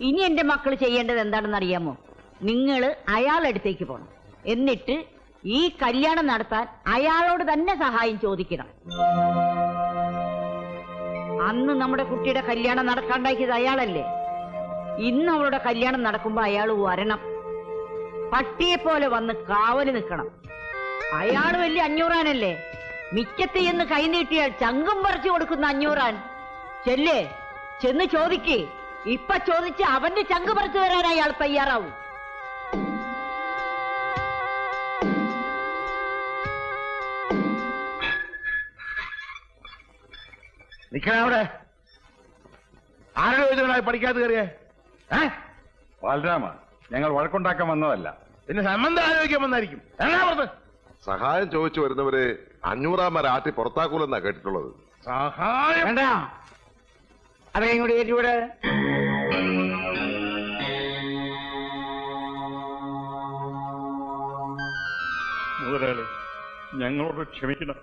ഇനി എന്റെ മക്കൾ ചെയ്യേണ്ടത് എന്താണെന്ന് അറിയാമോ? നിങ്ങൾ അയാളടുത്തേക്ക് പോകണം എന്നിട്ട് ഈ കല്യാണം നടത്താൻ അയാളോട് തന്നെ സഹായം ചോദിക്കണം. അന്ന് നമ്മുടെ കുട്ടിയുടെ കല്യാണം നടക്കാണ്ടാക്കിയത് അയാളല്ലേ? ഇന്ന് അവളുടെ കല്യാണം നടക്കുമ്പോ അയാൾ വരണം. പട്ടിയെ പോലെ വന്ന് കാവൽ നിൽക്കണം. അയാൾ വലിയ അഞ്ഞൂറാനല്ലേ? മിക്കത്ത് എന്ന് കൈനീട്ടിയാൽ ചങ്കും പറിച്ചു കൊടുക്കുന്ന അഞ്ഞൂറാൻ. ചെല്ലേ? ചെന്ന് ചോദിക്ക്. ഇപ്പൊ ചോദിച്ച് അവന്റെ ചങ്ക് പറിച്ചു തരാൻ അയാൾ തയ്യാറാവും. നിക്കണവിടെ ആരോ ആരുടെ ചോദിച്ചാൽ പഠിക്കാതെ കയറിയേ? ഏ? ബാലരാമ ഞങ്ങൾ വഴക്കുണ്ടാക്കാൻ വന്നതല്ല. പിന്നെ സംബന്ധം ആലോചിക്കാൻ വന്നായിരിക്കും. എന്നാ സഹായം ചോദിച്ചു വരുന്നവരെ അഞ്ഞൂറാമ രാത്രി പുറത്താക്കൂലെന്നാ കേട്ടിട്ടുള്ളത്. സഹായം. വേണ്ട. അതെ ഇങ്ങോട്ട് കയറ്റിവിടെ ഞങ്ങളോട് ക്ഷമിക്കണം.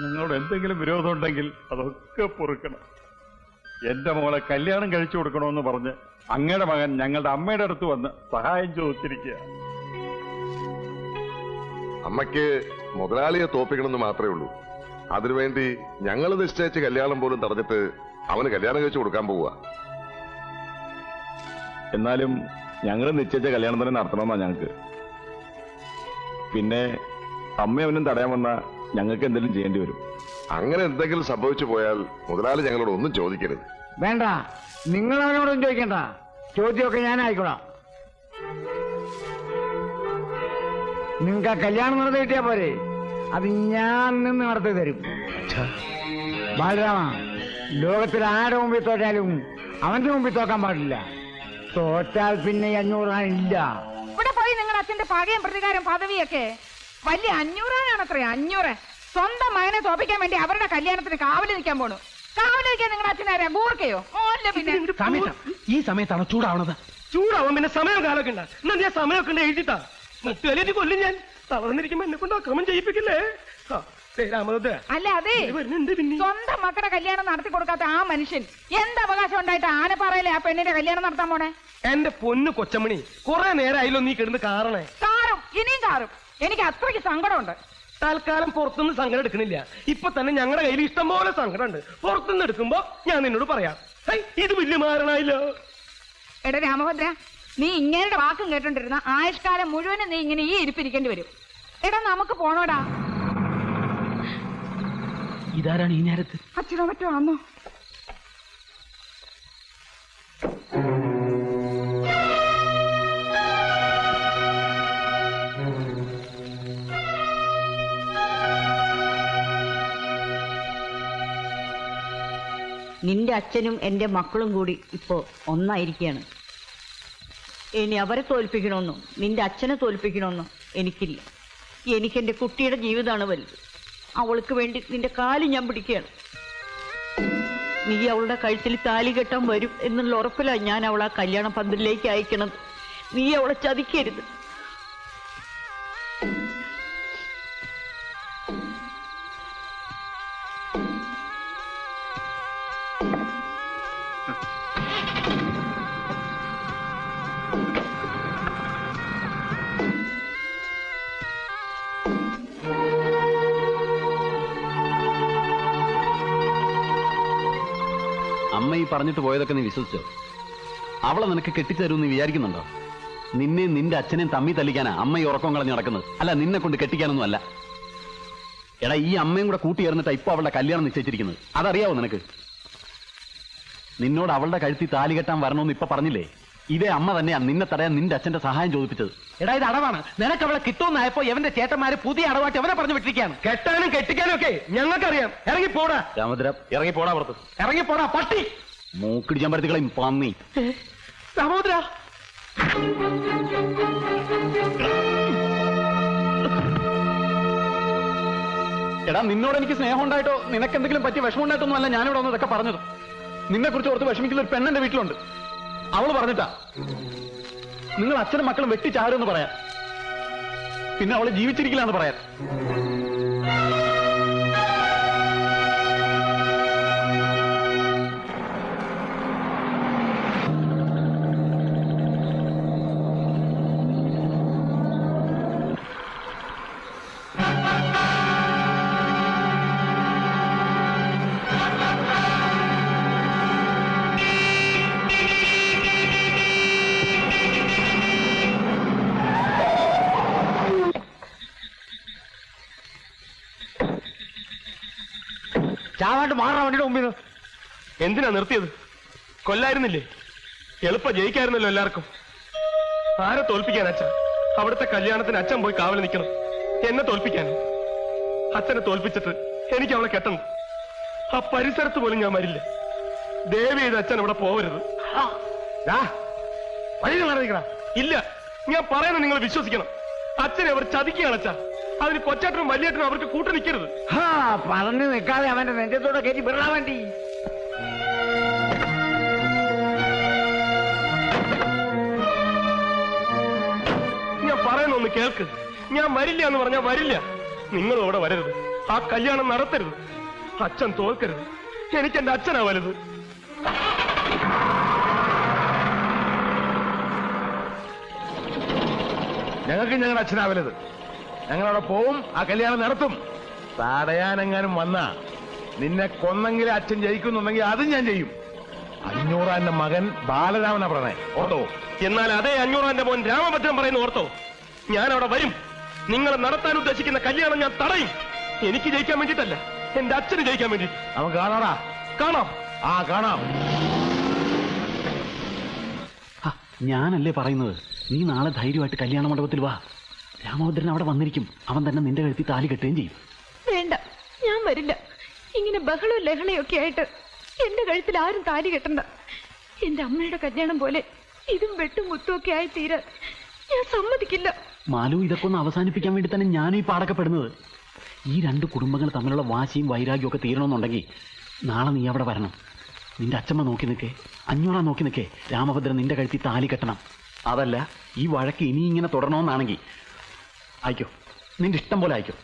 ഞങ്ങളോട് എന്തെങ്കിലും വിരോധമുണ്ടെങ്കിൽ അതൊക്കെ പൊറുക്കണം. എന്റെ മോളെ കല്യാണം കഴിച്ചു കൊടുക്കണമെന്ന് പറഞ്ഞ് അങ്ങയുടെ മകൻ ഞങ്ങളുടെ അമ്മയുടെ അടുത്ത് വന്ന് സഹായം ചോദിച്ചിരിക്കുക. അമ്മയ്ക്ക് മുതലാളിയെ തോപ്പിക്കണമെന്ന് മാത്രമേ ഉള്ളൂ. അതിനുവേണ്ടി ഞങ്ങൾ നിശ്ചയിച്ച കല്യാണം പോലും തടഞ്ഞിട്ട് അവന് കല്യാണം കഴിച്ചു കൊടുക്കാൻ പോവുക. എന്നാലും ഞങ്ങൾ നിശ്ചയിച്ച കല്യാണം തന്നെ നടത്തണമെന്നാ ഞങ്ങൾക്ക്. പിന്നെ അമ്മ അവനും തടയാൻ വന്ന ഞങ്ങൾക്ക് എന്തെങ്കിലും ചെയ്യേണ്ടി വരും. അങ്ങനെ എന്തെങ്കിലും സംഭവിച്ചു പോയാൽ മുതലാളി ഞങ്ങളോട് ഒന്നും ചോദിക്കരുത്. വേണ്ട. നിങ്ങൾ അവനോടൊന്നും ചോദിക്കണ്ട. ചോദ്യമൊക്കെ ഞാൻ ആയിക്കോളാം നിങ്ങൾക്ക് ആ കല്യാണം നടത്തി കിട്ടിയാ പോരെ. അത് ഞാൻ നിന്ന് നടത്തി തരും. ബാലരാമ ലോകത്തിൽ ആരുടെ മുമ്പിൽ തോറ്റാലും അവന്റെ മുമ്പിൽ തോക്കാൻ പാടില്ല. തോറ്റാൽ പിന്നെ അഞ്ഞൂറ് ഇല്ല. ഇവിടെ പോയി നിങ്ങളുടെ അച്ഛന്റെ പകയും പ്രതികാരം പദവിയൊക്കെ. വലിയ അഞ്ഞൂറാനാണത്രേ അഞ്ഞൂറ്. സ്വന്തം മകനെ തോപ്പിക്കാൻ വേണ്ടി അവരുടെ കല്യാണത്തിന് കാവലി നിൽക്കാൻ പോണു. കാവൽ നിൽക്കാൻ നിങ്ങളുടെ അച്ഛനാരാ ബൂർക്കയോ? ഓല്ല പിന്നെ. സമയത്താ. ഈ സമയത്താണ് ചൂടാവണത്? ചൂടാവാൻ പിന്നെ സമയം കാലൊക്കെ ഉണ്ട്. എന്നാ ഞാൻ സമയമൊക്കെ ഉണ്ട് എഴുതിട്ടാ മുട്ടുകലേക്ക് കൊല്ലും ഞാൻ. തളർന്നിരിക്കുമ്പോ എന്നെ കൊണ്ട് അക്രമം ചെയ്യിപ്പിക്കില്ലേ? അല്ല അതെ സ്വന്തം മക്കളുടെ കല്യാണം നടത്തി കൊടുക്കാത്ത ആ മനുഷ്യൻ എന്ത് അവകാശം ഉണ്ടായിട്ട് ആനപ്പാറയിലെ ആ പെണ്ണിന്റെ കല്യാണം നടത്താൻ പോണേ? എന്റെ പൊന്നു കൊച്ചമണി കൊറേ നേരം നീ കിടന്ന് കാറണേ. കാറും ഇനിയും കാറും. എനിക്ക് അത്രയ്ക്ക് സങ്കടമുണ്ട്. തൽക്കാലം പുറത്തുനിന്ന് സങ്കടം എടുക്കുന്നില്ല. ഇപ്പൊ തന്നെ ഞങ്ങളുടെ കയ്യിൽ ഇഷ്ടം പോലെ സങ്കടം ഉണ്ട് പുറത്തുനിന്ന് എടുക്കുമ്പോ ഞാൻ നിന്നോട് പറയാം. ഹൈ, ഇത് വലിയ മാറണായില്ലോ എടാ രാമഭദ്ര നീ ഇങ്ങനെ വാക്കും കേട്ടോണ്ടിരുന്ന ആയുഷ്കാലം മുഴുവനും നീ ഇങ്ങനെ ഈ ഇരിപ്പിരിക്കേണ്ടി വരും. എടാ നമുക്ക് പോണോടാ. ഇതാരാണ് ഈ നേരത്ത്? അച്ഛനോ മറ്റോ ആന്നോ? നിന്റെ അച്ഛനും എന്റെ മക്കളും കൂടി ഇപ്പോ ഒന്നായിരിക്കുകയാണ് ഇനി അവരെ തോൽപ്പിക്കണമെന്നോ നിന്റെ അച്ഛനെ തോൽപ്പിക്കണമെന്നോ എനിക്കില്ല. എനിക്ക് എന്റെ കുട്ടിയുടെ ജീവിതമാണ് വലുത്. അവൾക്ക് വേണ്ടി നിന്റെ കാൽ ഞാൻ പിടിക്കുകയാണ്. നീ അവളുടെ കഴുത്തിൽ താലി കെട്ടാൻ വരും എന്നുള്ള ഉറപ്പിലാണ് ഞാൻ അവളെ കല്യാണ പന്തലിലേക്ക് അയക്കണത്. നീ അവളെ ചതിക്കരുത്. പറഞ്ഞിട്ട് പോയതൊക്കെ നീ വിശ്വസിച്ചോ? അവളെ നിനക്ക് കെട്ടിത്തരും നീ വിചാരിക്കുന്നുണ്ടോ? നിന്നെ നിന്റെ അച്ഛനെയും തമ്മി തല്ലിക്കാനാ അമ്മ ഈ ഉറക്കം കളഞ്ഞ് നടക്കുന്നത്. അല്ല നിന്നെ കൊണ്ട് കെട്ടിക്കാനൊന്നും അല്ല. എടാ ഈ അമ്മയും കൂടെ കൂട്ടി ചേർന്നിട്ടാ ഇപ്പൊ അവളുടെ കല്യാണം നിശ്ചയിച്ചിരിക്കുന്നത്. അതറിയാവോ നിനക്ക്? നിന്നോട് അവളുടെ കഴുത്തി താലി കെട്ടാൻ വരണമെന്ന് ഇപ്പൊ പറഞ്ഞില്ലേ? ഇതേ അമ്മ തന്നെയാ നിന്നെ തടയാൻ നിന്റെ അച്ഛന്റെ സഹായം ചോദിപ്പിച്ചത്. എടാ ഇത് അടവാണ്. നിനക്ക് അവളെ കിട്ടുമെന്നായപ്പോ എവന്റെ ചേട്ടന്മാര് പുതിയ അടവാട്ടി അവനെ പറഞ്ഞു വിട്ടിരിക്കുകയാണ്. കെട്ടാനും കെട്ടിക്കാനും ഒക്കെ ഞങ്ങൾക്കറിയാം. ഇറങ്ങി പോടാ. രാമദ്രം ഇറങ്ങി പോടാ പുറത്ത്. ഇറങ്ങി പോടാ പട്ടി. മൂക്കിടിച്ചാൻ പരത്തിക്കളയും പന്നി. സഹോദര എടാ നിന്നോട് എനിക്ക് സ്നേഹം ഉണ്ടായിട്ടോ നിനക്ക് എന്തെങ്കിലും പറ്റിയ വിഷമം ഉണ്ടായിട്ടൊന്നും അല്ല ഞാനിവിടെ വന്ന് ഇതൊക്കെ പറഞ്ഞത്. നിന്നെ കുറിച്ച് ഓർത്ത് വിഷമിക്കുന്ന ഒരു പെണ്ണെന്റെ വീട്ടിലുണ്ട്. അവൾ പറഞ്ഞിട്ടാ നിങ്ങൾ അച്ഛനും മക്കളും വെട്ടിച്ചാരുമെന്ന് പറയാം പിന്നെ അവൾ ജീവിച്ചിരിക്കില്ലാന്ന് പറയാൻ. താവാണ്ട് മാറാൻ വണ്ടിയുടെ മുമ്പിൽ നിന്ന്. എന്തിനാ നിർത്തിയത്? കൊല്ലായിരുന്നില്ലേ? എളുപ്പം ജയിക്കായിരുന്നല്ലോ എല്ലാവർക്കും. ആരെ തോൽപ്പിക്കാൻ അച്ഛൻ അവിടുത്തെ കല്യാണത്തിന് അച്ഛൻ പോയി കാവൽ നിൽക്കണം. എന്നെ തോൽപ്പിക്കാനോ? അച്ഛനെ തോൽപ്പിച്ചിട്ട് എനിക്ക് അവളെ കെട്ടണം. ആ പരിസരത്ത് പോലും ഞാൻ വരില്ല. ദേവി ചെയ്ത് അച്ഛൻ ഇവിടെ പോവരുത് വഴി ഇല്ല ഞാൻ പറയുന്നത് നിങ്ങൾ വിശ്വസിക്കണം. അച്ഛനെ അവർ ചതിക്കുകയാണ് അച്ഛ. അതിന് കൊച്ചേട്ടനും വലിയേട്ടനും അവർക്ക് കൂട്ടു നിൽക്കരുത്. പറഞ്ഞു നിൽക്കാതെ അവന്റെ നെഞ്ചത്തോടെ കയറ്റി വിടാൻ വേണ്ടി. ഞാൻ പറയുന്ന ഒന്ന് കേൾക്ക്. ഞാൻ വരില്ല എന്ന് പറഞ്ഞാൽ വരില്ല. നിങ്ങളും അവിടെ വരരുത്. ആ കല്യാണം നടത്തരുത്. അച്ഛൻ തോൽക്കരുത്. എനിക്ക് എന്റെ അച്ഛനാ വലുത്. ഞങ്ങൾക്ക് ഞങ്ങളുടെ അച്ഛനാവരുത് ഞങ്ങളവിടെ പോവും ആ കല്യാണം നടത്തും. തടയാനെങ്ങാനും വന്ന നിന്നെ കൊന്നെങ്കിൽ അച്ഛൻ ജയിക്കുന്നുണ്ടെങ്കിൽ അതും ഞാൻ ചെയ്യും. അഞ്ഞൂറാന്റെ മകൻ ബാലരാമന പറഞ്ഞേ. ഓർത്തോ? എന്നാൽ അതേ അഞ്ഞൂറാന്റെ മോൻ രാമഭദ്രൻ പറയുന്ന ഓർത്തോ? ഞാൻ അവിടെ വരും. നിങ്ങൾ നടത്താൻ ഉദ്ദേശിക്കുന്ന കല്യാണം ഞാൻ തടയും. എനിക്ക് ജയിക്കാൻ വേണ്ടിയിട്ടല്ല എന്റെ അച്ഛന് ജയിക്കാൻ വേണ്ടി നമുക്ക് കാണാടാ. കാണാം. ആ കാണാം. ഞാനല്ലേ പറയുന്നത്? നീ നാളെ ധൈര്യമായിട്ട് കല്യാണ മണ്ഡപത്തിൽ വാ. രാമഭദ്രൻ അവിടെ വന്നിരിക്കും. അവൻ തന്നെ നിന്റെ കഴുത്തി താലി കെട്ടുകയും ചെയ്യും. വേണ്ട ഞാൻ വരില്ല. ഇങ്ങനെ ബഹളവും ലഹളയൊക്കെ ആയിട്ട് എന്റെ കഴുത്തിൽ ആരും താലി കെട്ടണ്ട. എന്റെ അമ്മയുടെ കല്യാണം പോലെ ഇതും വെട്ടും മുത്തും ഒക്കെ ആയി തീരാൻ ഞാൻ സമ്മതിക്കില്ല. മാലു ഇതൊക്കെ ഒന്ന് അവസാനിപ്പിക്കാൻ വേണ്ടി തന്നെ ഞാനും ഈ പാടക്കപ്പെടുന്നത്. ഈ രണ്ട് കുടുംബങ്ങൾ തമ്മിലുള്ള വാശിയും വൈരാഗ്യവും ഒക്കെ തീരണമെന്നുണ്ടെങ്കിൽ നാളെ നീ അവിടെ വരണം. നിന്റെ അച്ഛമ്മ നോക്കി നിൽക്കേ. അഞ്ഞൂറാ നോക്കി നിൽക്കേ. രാമഭദ്രൻ നിന്റെ കഴുത്തി താലി കെട്ടണം. അതല്ല ഈ വഴക്ക് ഇനി ഇങ്ങനെ തുടരണമെന്നാണെങ്കിൽ അയക്കോ നിന്റെ ഇഷ്ടം പോലെ അയക്കോ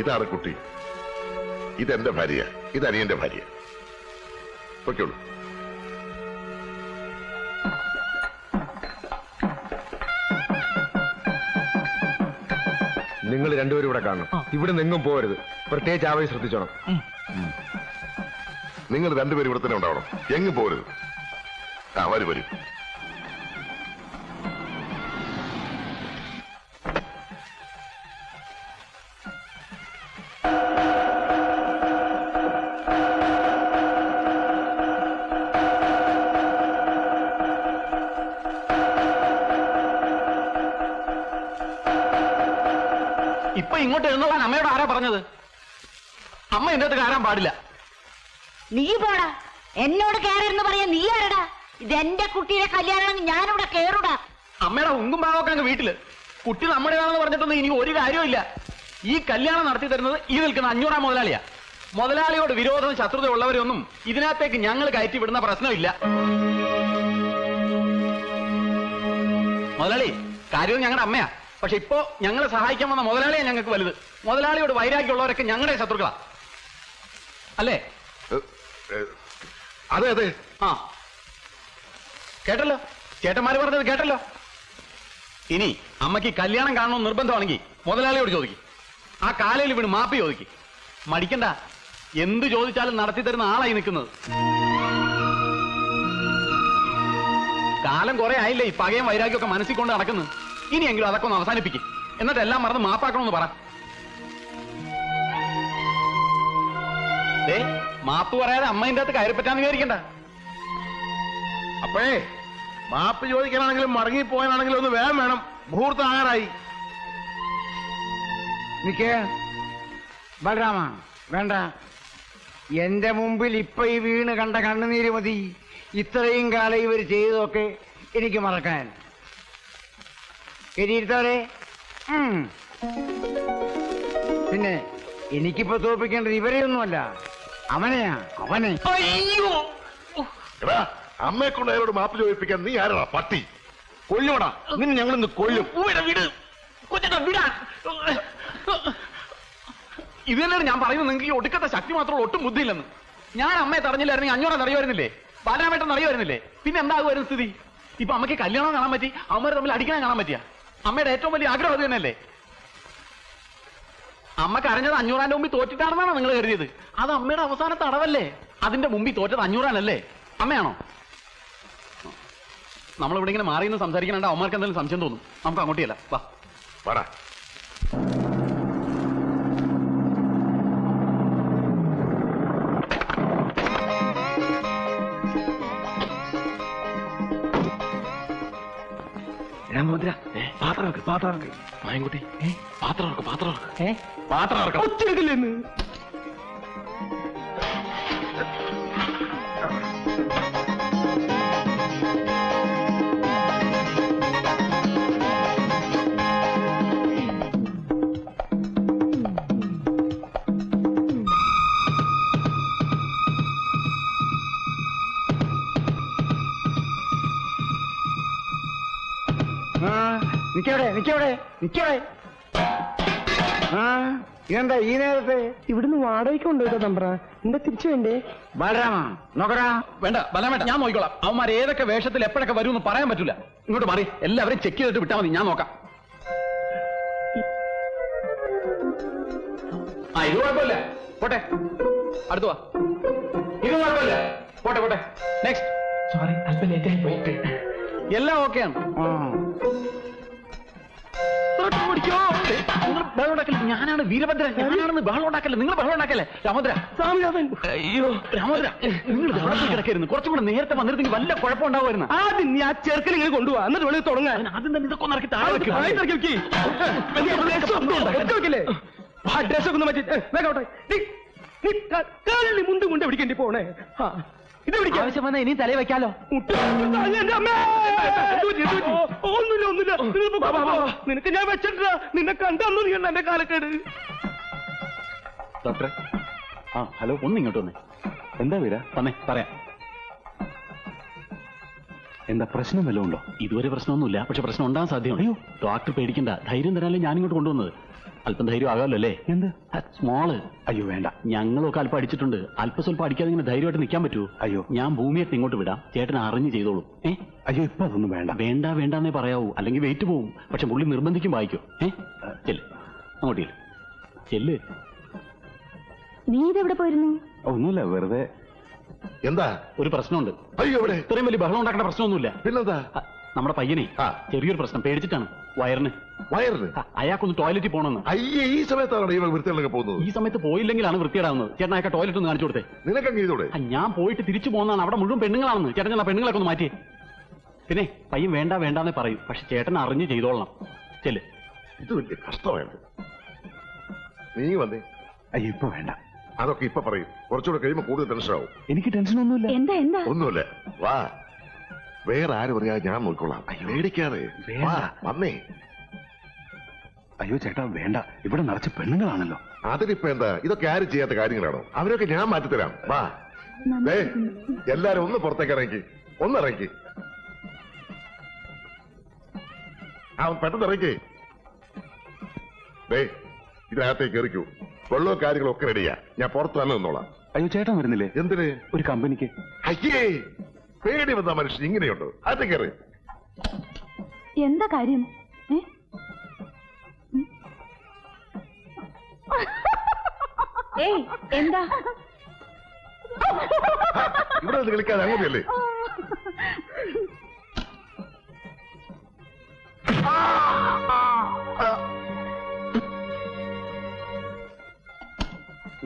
ഇതാണ് കുട്ടി. ഇതെന്റെ ഭാര്യ. ഇതനിയന്റെ ഭാര്യ. പൊയ്ക്കോളൂ. നിങ്ങൾ രണ്ടുപേരും ഇവിടെ കാണണം. ഇവിടെ നിങ്ങും പോകരുത്. പ്രത്യേകിച്ച് ആവേശം ശ്രദ്ധിച്ചോണം. നിങ്ങൾ രണ്ടുപേരും ഇവിടെ തന്നെ ഉണ്ടാവണം. എങ്ങും പോരുത് ആ വരും വരൂ. ഇങ്ങോട്ട് എഴുന്നള്ളാൻ അമ്മയോട് ആരാ പറഞ്ഞത്? അമ്മ എന്റെ അടുത്ത് കയറാൻ പാടില്ല. നീ പോടാ. എന്നോട് കയറെന്ന് പറയാ നീ ആരടാ? ഇത് എന്റെ കുട്ടിയുടെ കല്യാണം ഞാനിവിടെ കേറുടാ. അമ്മയുടെ ഉങ്കും പാവൊക്കെ അങ്ങ് വീട്ടിൽ. കുട്ടി നമ്മുടേതാണെന്ന് പറഞ്ഞിട്ടൊന്നും ഇനി ഒരു കാര്യമില്ല ഈ കല്യാണം നടത്തി തരുന്നത് ഈ നിൽക്കുന്ന അഞ്ഞൂറാം മുതലാളിയാ. മുതലാളിയോട് വിരോധം ശത്രുത ഉള്ളവരൊന്നും ഇതിനകത്തേക്ക് ഞങ്ങൾ കയറ്റി വിടുന്ന പ്രശ്നമില്ല. മുതലാളി കാര്യം ഞങ്ങളുടെ അമ്മയാ. പക്ഷെ ഇപ്പോ ഞങ്ങളെ സഹായിക്കാൻ വന്ന മുതലാളിയാ ഞങ്ങൾക്ക് വലുത്. മുതലാളിയോട് വൈരാഗ്യമുള്ളവരൊക്കെ ഞങ്ങളുടെ ശത്രുക്കളാ. അല്ലേ? അതെ അതെ ആ. കേട്ടല്ലോ? ചേട്ടന്മാര് പറഞ്ഞത് കേട്ടല്ലോ? ഇനി അമ്മയ്ക്ക് കല്യാണം കാണണമെന്ന് നിർബന്ധമാണെങ്കിൽ മുതലാളിയോട് ചോദിക്കും. ആ കാലയിൽ വീണ് മാപ്പി ചോദിക്കും. മടിക്കണ്ട. എന്ത് ചോദിച്ചാലും നടത്തി തരുന്ന ആളായി നിൽക്കുന്നത്. കാലം കുറെ ആയില്ലേ ഈ പകയും വൈരാഗ്യമൊക്കെ മനസ്സിൽ കൊണ്ട് നടക്കുന്നു. ഇനിയെങ്കിലും അതൊക്കെ ഒന്ന് അവസാനിപ്പിക്കും. എന്നിട്ട് എല്ലാം മറന്ന് മാപ്പാക്കണമെന്ന് പറ. ദേ, മാപ്പ് പറയാതെ അമ്മയിന്റെ അകത്ത് കയറി പറ്റാന്ന് വിചാരിക്കണ്ട. അപ്പേ മാപ്പ് ചോദിക്കാനാണെങ്കിലും മടങ്ങിപ്പോയാനാണെങ്കിലും ഒന്ന് വേഗം വേണം. മുഹൂർത്തം ആകാറായി. നിക്കേ. ബലരാമ വേണ്ട. എന്റെ മുമ്പിൽ ഇപ്പൊ ഈ വീണ് കണ്ട കണ്ണുനീര് മതി. ഇത്രയും കാലം ഇവർ ചെയ്തതൊക്കെ എനിക്ക് മറക്കാൻ. ശരിയിരുത്തവരെ പിന്നെ എനിക്കിപ്പോ ഇവരെ ഇവരെയൊന്നുമല്ല അവനെയാ അവനെ. എടാ അമ്മയെ കൊണ്ട് അയാളോട് മാപ്പ് ചോദിപ്പിക്കാൻ നീ ആരാ പട്ടി? കൊല്ലുവടാ നിന്നെ ഞങ്ങളിന്ന് കൊല്ലും. വിട്. കൊച്ചേട്ടാ വിടാൻ ഇത് തന്നെയാണ് ഞാൻ പറയുന്നത്? നിങ്ങൾക്ക് ഈ ഒടുക്കത്തെ ശക്തി മാത്രമേ ഒട്ടും ബുദ്ധിയില്ലെന്ന്. ഞാൻ അമ്മയെ തടഞ്ഞില്ലായിരുന്നെങ്കിൽ അഞ്ഞൂറെ അറിയുമായിരുന്നില്ലേ ബാലരാമേട്ടൻ അറിയുമായിരുന്നില്ലേ പിന്നെ എന്താകുമായിരുന്നു സ്ഥിതി? ഇപ്പൊ അമ്മയ്ക്ക് കല്യാണം കാണാൻ പറ്റി അമ്മ തമ്മിൽ അടിക്കണം കാണാൻ പറ്റിയ? അമ്മയുടെ ഏറ്റവും വലിയ ആഗ്രഹം അത് തന്നെയല്ലേ? അമ്മ കരഞ്ഞത് അഞ്ഞൂറാന്റെ മുമ്പിൽ തോറ്റിട്ടാണെന്നാണോ നിങ്ങൾ കരുതിയത്? അത് അമ്മയുടെ അവസാനത്തെ അടവല്ലേ അതിന്റെ മുമ്പിൽ തോറ്റത് അഞ്ഞൂറാനല്ലേ? അമ്മയാണോ? നമ്മളിവിടെ ഇങ്ങനെ മാറി നിന്ന് സംസാരിക്കണ അമ്മമാർക്ക് എന്തെങ്കിലും സംശയം തോന്നും. നമുക്ക് അങ്ങോട്ടിയല്ല വാ. രാമഭദ്ര പാത്രം പാത്രം മായൻകുട്ടി. പാത്രം പാത്രം പാത്രം ഇറക്കാം നിക്കവിടെ നിക്കവിടെ. ആ ഇതെന്താ ഈ നേരത്തെ? ഇവിടുന്ന് വാടകയ്ക്ക് കൊണ്ടുപോയിട്ടോ തമ്പ്ര? എന്താ തിരിച്ചു വേണ്ടേ? ബാലരാമ നോക്കടാ. വേണ്ട ബലം വേണ്ട. ഞാൻ നോക്കിക്കോളാം. അവന്മാർ ഏതൊക്കെ വേഷത്തിൽ എപ്പോഴൊക്കെ വരും എന്ന് പറയാൻ പറ്റില്ല ഇങ്ങോട്ട് മാറി. എല്ലാവരും ചെക്ക് ചെയ്തിട്ട് വിട്ടാൽ മതി. ഞാൻ നോക്കാം. ആ ഇത് കുഴപ്പമില്ല. പോട്ടെ. അടുത്തു വാ. ഇത് കുഴപ്പമില്ല. പോട്ടെ പോട്ടെ. നെക്സ്റ്റ് സോറി അല്പം ലേറ്റ് ആയി പോയിട്ട് എല്ലാം ഓക്കെയാണ് ആ നിങ്ങൾ ബഹളം ഉണ്ടാക്കല്ലേ? ഞാനാണ് വീരഭദ്രൻ ഞാനാണെന്ന് ബഹളം ഉണ്ടാക്കല്ലേ? നിങ്ങൾ ബഹളം ഉണ്ടാക്കല്ലേ? രാമോദ്ര. സ്വാമിനാഥൻ. അയ്യോ രാമോദ്ര നിങ്ങൾ ബഹളത്തിൽ കിടക്കരുന്നു. കുറച്ചും കൂടെ നേരത്തെ വന്നിരുന്നെങ്കിൽ വല്ല കുഴപ്പം ഉണ്ടാവുമായിരുന്നു. ആദ്യം നീ ആ ചെറുക്കനെ ഇങ്ങനെ കൊണ്ടുപോവാ. എന്നിട്ട് വെളിയിൽ തുടങ്ങാൻ. ആദ്യം തന്നെ ഇതൊക്കെ ഒന്ന് ഇറക്കി താഴെ വെക്കും. ആയി തിരക്കി വെക്ക്. ഒറ്റ വെക്കില്ലേ? ആ ഡ്രസ് ഒക്കെ ഒന്ന് മാറ്റി. മുണ്ട് മുണ്ടും കൊണ്ട് പിടിക്കേണ്ടി പോണേ? ആ, ആവശ്യം വന്നാൽ ഇനി തലയിൽ വെക്കാലോ. ഒന്നുമില്ല ഒന്നുമില്ല. നിനക്ക് ഞാൻ വെച്ചിട്ടില്ല നിന്നെ കണ്ടന്നു നീ എന്റെ കാലക്കേട്. ഡോക്ടറെ ആ ഹലോ ഒന്ന് ഇങ്ങോട്ട് വന്നേ. എന്താ വീര? തന്നെ പറയാം. എന്താ പ്രശ്നം വല്ലതും ഉണ്ടോ? ഇതുവരെ പ്രശ്നമൊന്നുമില്ല. പക്ഷെ പ്രശ്നം ഉണ്ടാകാൻ സാധ്യമാണ് അയ്യോ. ഡോക്ടർ പേടിക്കണ്ട. ധൈര്യം തരാനല്ലേ ഞാൻ ഇങ്ങോട്ട് കൊണ്ടുവന്നത്. അല്പം ധൈര്യം ആകാമല്ലോ അല്ലേ എന്ത് സ്മോൾ. അയ്യോ വേണ്ട. ഞങ്ങളൊക്കെ അല്പം അടിച്ചിട്ടുണ്ട്. അല്പം സ്വല്പം അടിക്കാതെ ഇങ്ങനെ ധൈര്യമായിട്ട് നിൽക്കാൻ പറ്റുമോ? അയ്യോ. ഞാൻ ഭൂമിയെ ഇങ്ങോട്ട് വിടാം. ചേട്ടൻ അറിഞ്ഞ് ചെയ്തോളൂ. ഏ? അയ്യോ ഇപ്പൊ അതൊന്നും വേണ്ട. വേണ്ട വേണ്ടെന്നേ പറയാവൂ. അല്ലെങ്കിൽ വെയിറ്റ് പോവും. പക്ഷെ പുള്ളി നിർബന്ധിക്കും വായിക്കും. ഏ? ചെല്ല്. അങ്ങോട്ട് ചെല്ല്. ചെല്ല്. നീ ഇതെവിടെ പോയിരുന്നു? ഒന്നുമില്ല വെറുതെ. എന്താ? ഒരു പ്രശ്നമുണ്ട്. അയ്യോ ഇവിടെ ഇത്രയും വലിയ ബഹളം ഉണ്ടാക്കേണ്ട പ്രശ്നമൊന്നുമില്ല. പിന്നെന്താ? നമ്മുടെ പയ്യനെ ആ. ചെറിയൊരു പ്രശ്നം. പേടിച്ചിട്ടാണ്. വയറിന്. വയറിന്? അ, അയാൾക്കൊന്ന് ടോയ്ലറ്റിൽ പോകണമെന്ന്. അയ്യേ ഈ സമയത്താണ് വൃത്തിയിലൊക്കെ വൃത്തികളൊക്കെ പോകുന്നത്? ഈ സമയത്ത് പോയില്ലെങ്കിലാണ് വൃത്തിയിടാവുന്നത് ചേട്ടൻ അയാൾക്ക് ടോയ്ലറ്റ് ഒന്ന് കാണിച്ചു കൊടുത്തേ. നിനക്കങ്ങ് ചെയ്തോടെ ആ, ഞാൻ പോയിട്ട് തിരിച്ചു പോകുന്നതാണ്. അവിടെ മുഴുവൻ പെണ്ണുങ്ങളാണെന്ന്. ചേട്ടൻ ഞാൻ ആ പെണ്ണുങ്ങളൊക്കെ ഒന്ന് മാറ്റിയേ പിന്നെ പയ്യൻ വേണ്ട വേണ്ടാന്നേ പറയും. പക്ഷെ ചേട്ടൻ അറിഞ്ഞ് ചെയ്തോളണം. ചെൽ ഇത് വലിയ കഷ്ടമായിട്ട് നീ വന്നേ. അയ്യോ ഇപ്പൊ വേണ്ട. അതൊക്കെ ഇപ്പൊ പറയും. കുറച്ചുകൂടെ കഴിയുമ്പോ കൂടുതൽ ടെൻഷൻ ആവും. എനിക്ക് ടെൻഷനൊന്നുമില്ല എന്താ എന്താ? ഒന്നുമില്ല. വാ. വേറെ ആരും അറിയാതെ ഞാൻ നോക്കിക്കൊള്ളാം പേടിക്കാതെ. വാ വന്നേ. അയ്യോ ചേട്ടാ വേണ്ട. ഇവിടെ നിറച്ച് പെണ്ണുങ്ങളാണല്ലോ. അതിനിപ്പോ എന്താ? ഇതൊക്കെ ആരും ചെയ്യാത്ത കാര്യങ്ങളാണോ? അവരൊക്കെ ഞാൻ മാറ്റിത്തരാം. വാ. ദേ എല്ലാരും ഒന്ന് പുറത്തേക്ക് ഇറങ്ങി. ഒന്ന് ഇറങ്ങി. ആ പെട്ടെന്ന് ഇറങ്ങി. ദേ ഇതിനകത്തേക്ക് എറിക്കൂ വെള്ളവും കാര്യങ്ങളും ഒക്കെ റെഡിയാ ഞാൻ പുറത്ത് തന്നെ നിന്നോളാം. അയ്യോ ചേട്ടൻ വരുന്നില്ലേ? എന്തിന്? ഒരു കമ്പനിക്ക്. അയ്യേ! പേടി വന്ന മനുഷ്യൻ ഇങ്ങനെയുണ്ട്? അത് കയറി. എന്താ കാര്യം? ഏയ് എന്താ? ഇവിടെ നിന്ന് കളിക്കാതെ അങ്ങനെയല്ലേ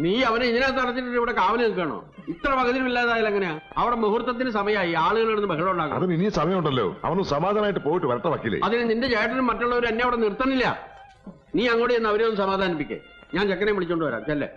നീ അവനെ ഇതിനകത്ത് അടച്ചിട്ട് ഇവിടെ കാവൽ നിൽക്കണോ ഇത്ര പകുതിയില്ലാതായാലും എങ്ങനെയാ? അവിടെ മുഹൂർത്തത്തിന് സമയമായി ആളുകൾ ബഹളം ഉണ്ടാകും അതിന് ഇനിയും സമയമുണ്ടല്ലോ. അവന് സമാധാനമായിട്ട് പോയിട്ട് വരട്ടെ വക്കീലേ. അതിന് നിന്റെ ചേട്ടനും മറ്റുള്ളവരും എന്നെ അവിടെ നിർത്തണില്ല. നീ അങ്ങോട്ട് ചെന്ന് അവരെ ഒന്ന് സമാധാനിപ്പിക്കേ. ഞാൻ ചെക്കനെ വിളിച്ചോണ്ട് വരാം. ചെല്ലേ.